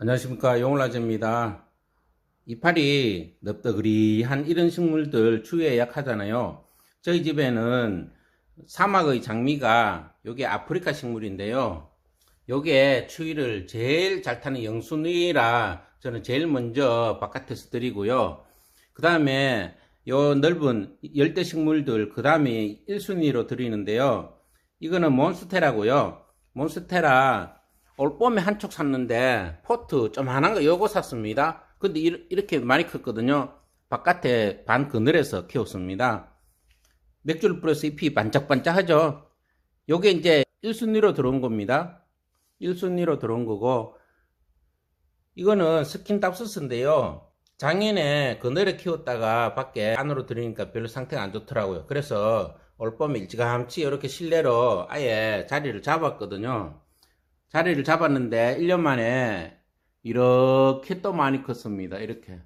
안녕하십니까 용울라제입니다. 이파리 넓적그리한 이런 식물들 추위에 약하잖아요. 저희 집에는 사막의 장미가 요게 아프리카 식물인데요. 요게 추위를 제일 잘 타는 영순위라 저는 제일 먼저 바깥에서 드리고요. 그 다음에 요 넓은 열대 식물들 그 다음에 1순위로 드리는데요. 이거는 몬스테라고요. 몬스테라 올 봄에 한 촉 샀는데 포트 좀 한한 거 요거 샀습니다. 근데 이- 이렇게 많이 컸거든요. 바깥에 반 그늘에서 키웠습니다. 맥주를 뿌려서 잎이 반짝반짝하죠. 요게 이제 1순위로 들어온 겁니다. 1순위로 들어온 거고 이거는 스킨답스인데요. 작년에 그늘에 키웠다가 밖에 안으로 들이니까 별로 상태가 안 좋더라고요. 그래서 올 봄에 일찌감치 이렇게 실내로 아예 자리를 잡았거든요. 자리를 잡았는데 1년 만에 이렇게 또 많이 컸습니다. 이렇게.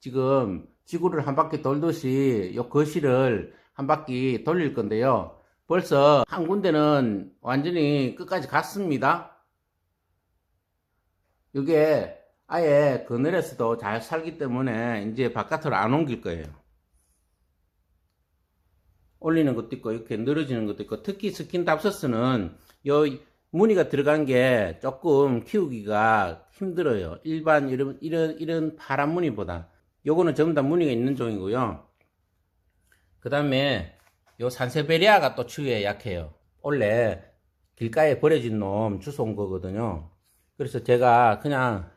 지금 지구를 한 바퀴 돌듯이 요 거실을 한 바퀴 돌릴 건데요. 벌써 한 군데는 완전히 끝까지 갔습니다. 이게 아예 그늘에서도 잘 살기 때문에 이제 바깥으로 안 옮길 거예요. 올리는 것도 있고 이렇게 늘어지는 것도 있고 특히 스킨답서스는 요 무늬가 들어간 게 조금 키우기가 힘들어요. 일반 이런 이런 이런 파란 무늬보다 요거는 전부 다 무늬가 있는 종이고요. 그 다음에 요 산세베리아가 또 추위에 약해요. 원래 길가에 버려진 놈 주워 온 거거든요. 그래서 제가 그냥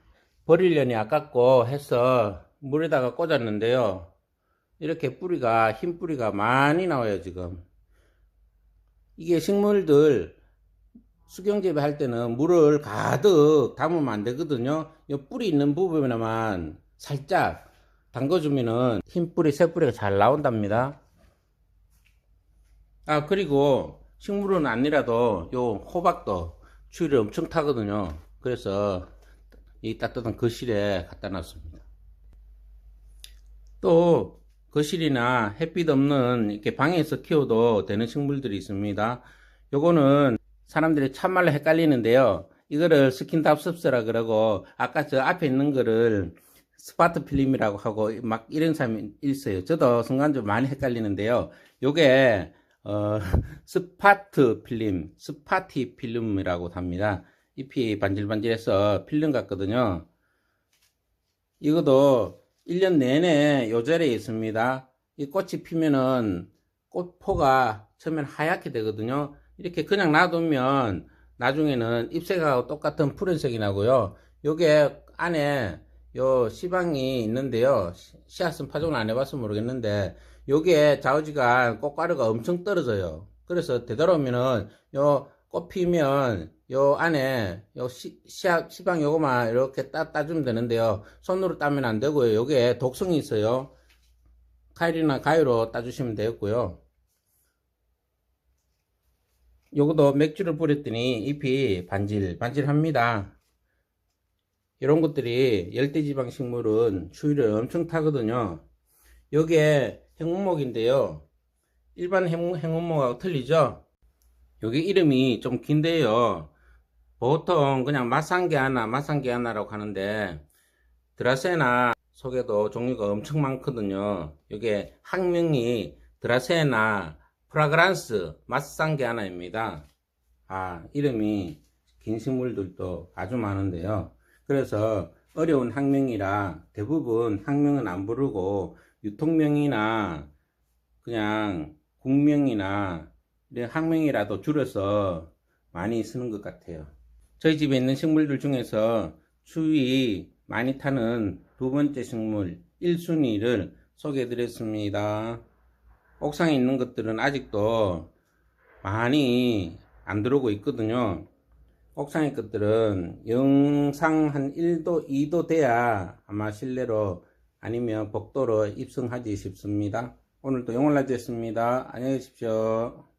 버리려니 아깝고 해서 물에다가 꽂았는데요. 이렇게 뿌리가 흰 뿌리가 많이 나와요 지금. 이게 식물들 수경재배 할 때는 물을 가득 담으면 안 되거든요. 이 뿌리 있는 부분에만 살짝 담궈주면은 흰 뿌리, 새 뿌리가 잘 나온답니다. 아, 그리고 식물은 아니라도 요 호박도 추위를 엄청 타거든요. 그래서 이 따뜻한 거실에 갖다 놨습니다. 또 거실이나 햇빛 없는 이렇게 방에서 키워도 되는 식물들이 있습니다. 요거는 사람들이 참말로 헷갈리는데요. 이거를 스킨답습스라 그러고 아까 저 앞에 있는 거를 스파트 필름이라고 하고 막 이런 사람이 있어요. 저도 순간적으로 많이 헷갈리는데요. 요게 어, 스파트 필름, 스파티 필름이라고 합니다. 잎이 반질반질해서 필름 같거든요. 이것도 1년 내내 요 자리에 있습니다. 이 꽃이 피면은 꽃포가 처음엔 하얗게 되거든요. 이렇게 그냥 놔두면 나중에는 잎색하고 똑같은 푸른색이 나고요. 요게 안에 요 시방이 있는데요. 시- 씨앗은 파종을 안 해봐서 모르겠는데 요게 좌우지간 꽃가루가 엄청 떨어져요. 그래서 되도록이면은 요 꽃 피면 요 안에 요 시, 씨앗, 시방 요거만 이렇게 따, 따주면 되는데요. 손으로 따면 안 되고요. 요게 독성이 있어요. 칼이나 가위로 따주시면 되겠고요. 요것도 맥주를 뿌렸더니 잎이 반질, 반질합니다. 이런 것들이 열대지방 식물은 추위를 엄청 타거든요. 요게 행운목인데요. 일반 행운, 행운목하고 틀리죠? 요게 이름이 좀 긴데요. 보통 그냥 마상게 하나, 마상게 하나라고 하는데, 드라세나 속에도 종류가 엄청 많거든요. 요게 학명이 드라세나 프라그란스 마상게 하나입니다. 아, 이름이 긴 식물들도 아주 많은데요. 그래서 어려운 학명이라 대부분 학명은 안 부르고 유통명이나 그냥 국명이나 이런 학명이라도 줄여서 많이 쓰는 것 같아요. 저희 집에 있는 식물들 중에서 추위 많이 타는 두 번째 식물 1순위를 소개해 드렸습니다. 옥상에 있는 것들은 아직도 많이 안 들어오고 있거든요. 옥상의 것들은 영상 한 1도, 2도 돼야 아마 실내로 아니면 복도로 입성하지 싶습니다. 오늘도 영월라지였습니다. 안녕히 계십시오.